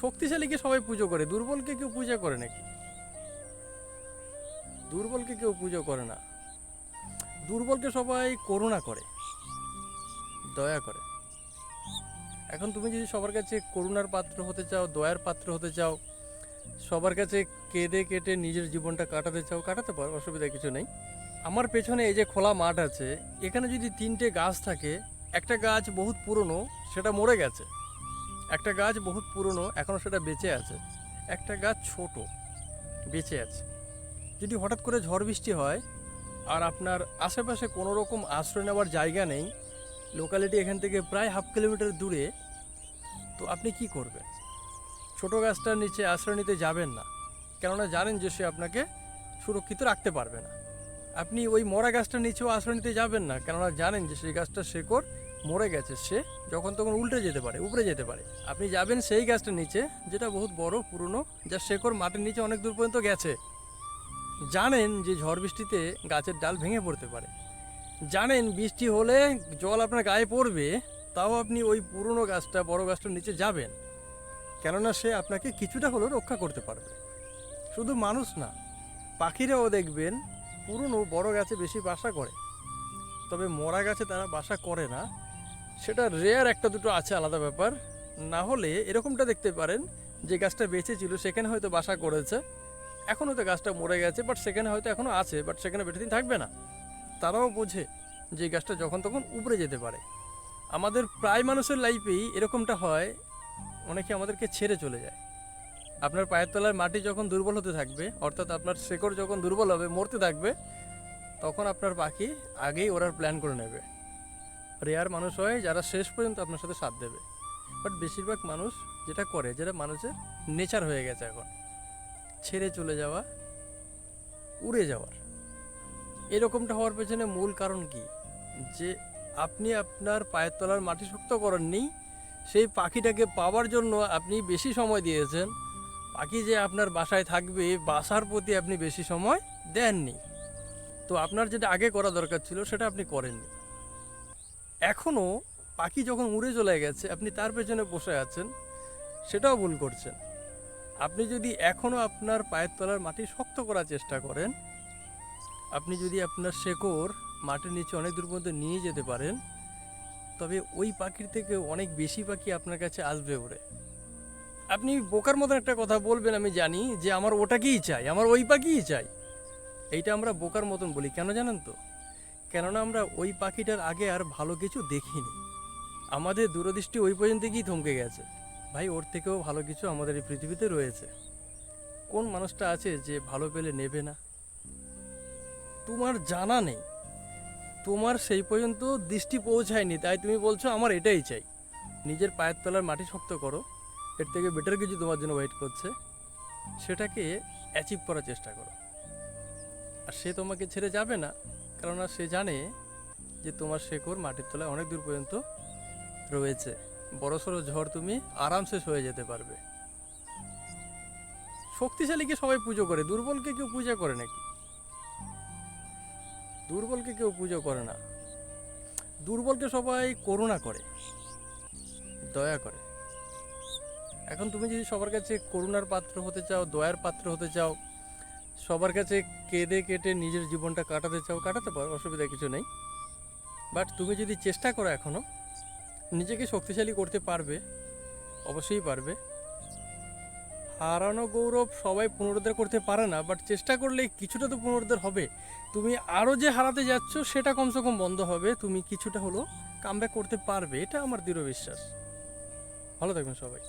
শক্তিশালীকে সবাই পুজো করে, দুর্বলকে কেউ পূজা করে নাকি? দুর্বলকে কেউ পুজো করে না। দুর্বলকে সবাই করুণা করে, দয়া করে। এখন তুমি যদি সবার কাছে করুণার পাত্র হতে চাও, দয়ার পাত্র হতে চাও, সবার কাছে কেঁদে কেটে নিজের জীবনটা কাটাতে চাও, কাটাতে পারো, অসুবিধা কিছু নেই। আমার পেছনে এই যে খোলা মাঠ আছে, এখানে যদি তিনটে গাছ থাকে, একটা গাছ বহুত পুরনো, সেটা মরে গেছে। একটা গাছ বহুত পুরনো এখনও সেটা বেঁচে আছে। একটা গাছ ছোট, বেঁচে আছে। যদি হঠাৎ করে ঝড় বৃষ্টি হয় আর আপনার আশেপাশে কোনো রকম আশ্রয় নেওয়ার জায়গা নেই লোকালিটি এখান থেকে প্রায় হাফ কিলোমিটার দূরে, তো আপনি কি করবেন? ছোট গাছটার নিচে আশ্রয় নিতে যাবেন না, কেননা জানেন যে সে আপনাকে সুরক্ষিত রাখতে পারবে না। আপনি ওই মরা গাছটার নিচেও আশ্রয় নিতে যাবেন না, কেননা জানেন যে সেই গাছটার শেকড় মরে গেছে সে, যখন তখন উল্টে যেতে পারে, উপরে যেতে পারে। আপনি যাবেন সেই গাছটার নিচে, যেটা বহুত বড়, পুরনো, যা শেকড় মাটির নিচে অনেক দূর পর্যন্ত গেছে। জানেন যে ঝড় বৃষ্টিতে গাছের ডাল ভেঙে পড়তে পারে। জানেন বৃষ্টি হলে জল আপনার গায়ে পড়বে, তাও আপনি ওই পুরনো গাছটা, বড় গাছটার নিচে যাবেন। কেননা সে আপনাকে কিছুটা হলেও রক্ষা করতে পারবে। শুধু মানুষ না, পাখিরাও দেখবেন পুরনো বড় গাছে বেশি বাসা করে। তবে মরা গাছে তারা বাসা করে না। সেটা রেয়ার একটা দুটো আছে, আলাদা ব্যাপার। না হলে এরকমটা দেখতে পারেন যে গাছটা বেঁচে ছিল সেখানে হয়তো বাসা করেছে। এখন হয়তো গাছটা মরে গেছে বাট সেখানে হয়তো এখনও আছে বাট সেখানে বেশি দিন থাকবে না। তারাও বোঝে যে গাছটা যখন তখন উপরে যেতে পারে। আমাদের প্রায় মানুষের লাইফেই এরকমটা হয়, অনেকে আমাদেরকে ছেড়ে চলে যায়। আপনার পায়ের তলায় মাটি যখন দুর্বল হতে থাকবে, অর্থাৎ আপনার শেকড় যখন দুর্বল হবে, মরতে থাকবে, তখন আপনার পাখি আগেই ওরার প্ল্যান করে নেবে। রেয়ার মানুষ হয় যারা শেষ পর্যন্ত আপনার সাথে সাথ দেবে। বাট বেশিরভাগ মানুষ যেটা করে, যেটা মানুষের নেচার হয়ে গেছে এখন, ছেড়ে চলে যাওয়া, উড়ে যাওয়ার। এরকমটা হওয়ার পেছনে মূল কারণ কি? যে আপনি আপনার পায়ের তলার মাটি শক্ত করেননি সেই পাখিটাকে পাওয়ার জন্য আপনি বেশি সময় দিয়েছেন। পাখি যে আপনার বাসায় থাকবে, বাসার প্রতি আপনি বেশি সময় দেননি। তো আপনার যেটা আগে করা দরকার ছিল, সেটা আপনি করেননি। এখনও পাখি যখন উড়ে চলে গেছে, আপনি তার পেছনে বসে আছেন, সেটাও ভুল করছেন। আপনি যদি এখনও আপনার পায়ের তলার মাটি শক্ত করার চেষ্টা করেন, আপনি যদি আপনার শেকড় মাটির নিচে অনেক দূর পর্যন্ত নিয়ে যেতে পারেন, তবে ওই পাখির থেকে অনেক বেশি পাখি আপনার কাছে আসবে ওরে। আপনি বোকার মতন একটা কথা বলবেন, আমি জানি যে আমার ওটাকেই চাই, আমার ওই পাখিই চাই। এইটা আমরা বোকার মতন বলি, কেন জানেন তো? কেননা আমরা ওই পাখিটার আগে আর ভালো কিছু দেখিনি। আমাদের দূরদৃষ্টি ওই পর্যন্ত গিয়ে থমকে গেছে। ভাই, ওর থেকেও ভালো কিছু আমাদের এই পৃথিবীতে রয়েছে। কোন মানুষটা আছে যে ভালো পেলে নেবে না? তোমার জানা নেই। তোমার সেই পর্যন্ত দৃষ্টি পৌঁছায়নি, তাই তুমি বলছো আমার এটাই চাই। নিজের পায়ের তলার মাটি শক্ত করো। এর থেকে বেটার কিছু তোমার জন্য ওয়েট করছে। সেটাকে অ্যাচিভ করার চেষ্টা করো। আর সে তোমাকে ছেড়ে যাবে না। কেননা সে জানে যে তোমার শেকড় মাটির তলায় অনেক দূর পর্যন্ত রয়েছে। বড়সড় ঝড় তুমি আরামসে সয়ে যেতে পারবে। শক্তিশালীকে সবাই পুজো করে? দুর্বলকে কেউ পূজা করে নাকি? দুর্বলকে কেউ পুজো করে না। দুর্বলকে সবাই করুণা করে, দয়া করে। এখন তুমি যদি সবার কাছে করুণার পাত্র হতে চাও, দয়ার পাত্র হতে চাও সবার কাছে কেঁদে কেটে নিজের জীবনটা কাটাতে চাও, কাটাতে পারো, অসুবিধা কিছু নেই। বাট তুমি যদি চেষ্টা করো এখনও নিজেকে শক্তিশালী করতে পারবে, অবশ্যই পারবে। হারানো গৌরব সবাই পুনরুদ্ধার করতে পারে না বাট চেষ্টা করলে কিছুটা তো পুনরুদ্ধার হবে। তুমি আরও যে হারাতে যাচ্ছ, সেটা কমসে কম বন্ধ হবে। তুমি কিছুটা হলেও কামব্যাক করতে পারবে, এটা আমার দৃঢ় বিশ্বাস। ভালো থাকবেন সবাই।